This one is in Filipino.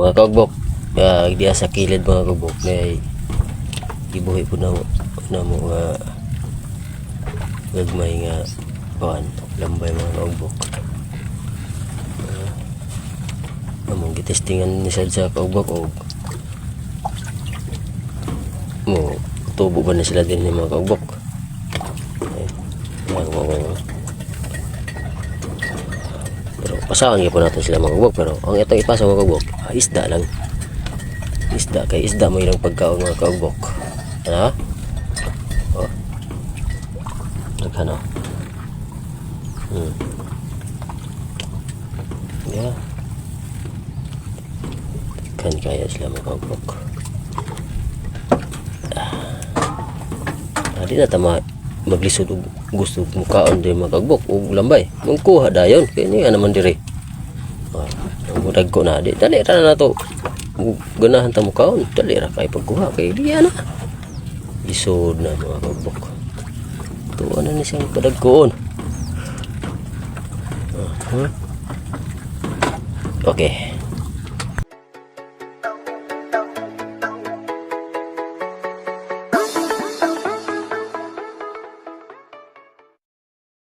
mga kaugbok uh, diya sa kilid mga kaugbok may ibuhi po na mo na mo nga gagmay nga kuan lambay mga kaugbok uh, among gitestingan ni sad sa kaugbok og mo tubo ba na sila din ni mga kaugbok eh, yan, wow, pasahan po natin sila mga kabog. Pero ang itong ipasa mga kabog, ah, isda lang. Isda. Kay isda mo ilang pagkaon mga kabog. Ano? Oh. Nagkano? Hmm. Yeah. Kan kaya sila mga kabog. Ah, di na tama maglisod og gusto mo kaon din makagbok og lambay. Mangkuha dayon kay ni naman diri ah ang mudag ko na di dali ra na to. Ganahan ta mo kaon dali ra kay pagkuha kay di na. Isod na mga kagbok. Tuwa na ni siyang padagkoon ah, huh? okay